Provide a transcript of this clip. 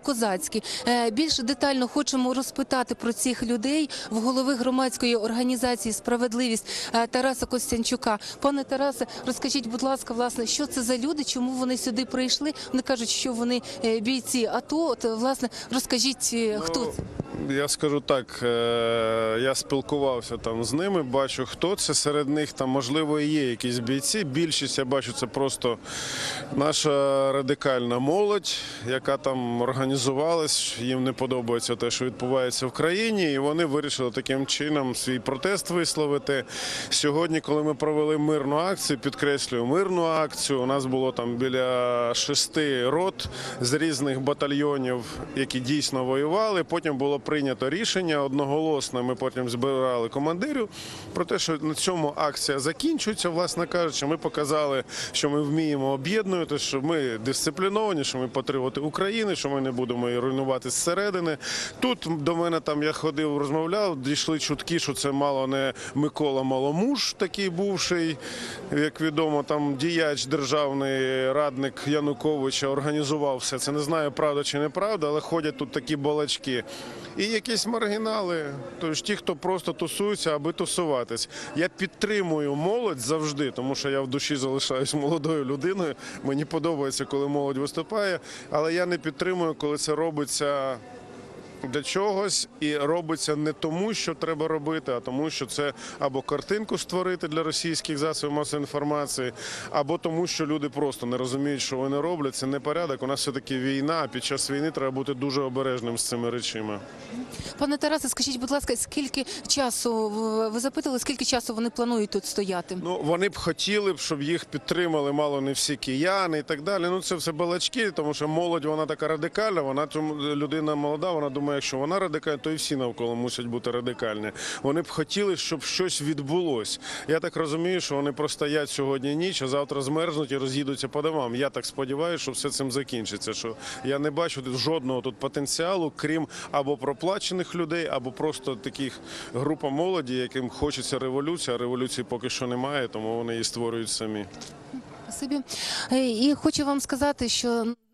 Козацькі Е, більш детально хочемо розпитати про цих людей в голови громадської організації Справедливість е, Тараса Костянчука. Пане Тарасе, розкажіть, будь ласка, власне, що це за люди? Чому вони сюди прийшли? Вони кажуть, що вони е, бійці. АТО. От власне розкажіть, е, хто це? Я скажу так, е, я спілкувався там з ними, бачу, хто це. Серед них там, можливо, і є якісь бійці. Більшість я бачу, це просто наша радикальна молодь, яка там організувалась. Їм не подобається те, що відбувається в країні, і вони вирішили таким чином свій протест висловити. Сьогодні, коли ми провели мирну акцію, підкреслюю мирну акцію. У нас було там біля шести рот з різних батальйонів, які дійсно воювали. Потім було прийнято рішення одноголосно. Ми потім збирали командирів про те, що на цьому акція закінчується. Власне кажучи, ми показали, що ми вміємо об'єднувати, що ми дисципліновані, що ми патріоти України, що ми не будемо її руйнувати зсередини. Тут до мене там я ходив, розмовляв, дійшли чутки, що це мало не Микола Маломуж, такий бувший, як відомо, там діяч державний радник Януковича організував все. Це не знаю, правда чи неправда, але ходять тут такі балачки. І якісь маргінали, Тож ті, хто просто тусуються, аби тусуватись. Я підтримую молодь завжди, тому що я в душі залишаюсь молодою людиною. Мені подобається, коли молодь виступає, але я не підтримую, коли це робиться для чогось і робиться не тому, що треба робити, а тому, що це або картинку створити для російських засобів масової інформації, або тому, що люди просто не розуміють, що вони роблять. Це не порядок. У нас все таки війна. а Під час війни треба бути дуже обережним з цими речами. Пане Тарасе, скажіть, будь ласка, скільки часу ви запитали, скільки часу вони планують тут стояти? Ну вони б хотіли б, щоб їх підтримали мало не всі кияни і так далі. Ну це все балачки, тому що молодь вона така радикальна. Вона людина молода. Вона думає, якщо вона радикальна, то і всі навколо мусять бути радикальні. Вони б хотіли, щоб щось відбулось. Я так розумію, що вони простоять сьогодні ніч, а завтра змерзнуть і роз'їдуться по домам. Я так сподіваюся, що все цим закінчиться. Що я не бачу жодного тут потенціалу, крім або проплачених людей, або просто таких група молоді, яким хочеться революції. А революції поки що немає, тому вони її створюють самі. Спасибі. Е, І хочу вам сказати, що